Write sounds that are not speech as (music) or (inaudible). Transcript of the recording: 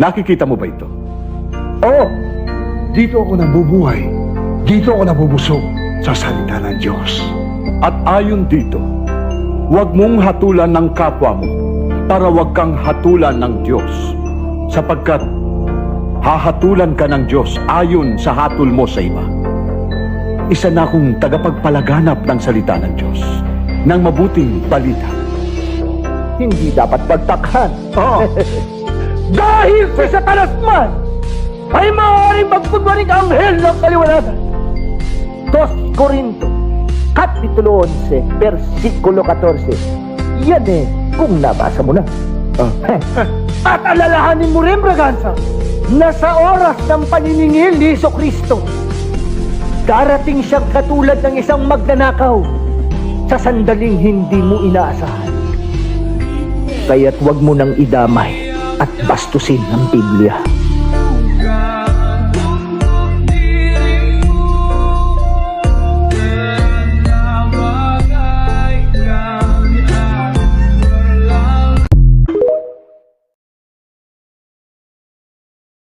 Nakikita mo ba ito? Oo, dito ako nabubuhay. Dito ako nabubusog sa salita ng Diyos. At ayon dito, huwag mong hatulan ng kapwa mo para huwag kang hatulan ng Diyos. Sapagkat hahatulan ka ng Diyos ayon sa hatol mo sa iba. Isa na akong tagapagpalaganap ng salita ng Diyos, ng mabuting balita. Hindi dapat pagtakhan. Oh, (laughs) Dahil si Satanas man ay maaaring magkunwaring anghel ng kaliwanagan. 2 Corinto, Kapitulo 11, versikulo 14. Yan eh, kung nabasa mo na. (laughs) At alalahanin mo rin, Braganza, na sa oras ng paniningil ni Iso Kristo, darating siyang katulad ng isang magnanakaw sa sandaling hindi mo inaasahan. Kaya't huwag mo nang idamay at bastusin ang Biblia.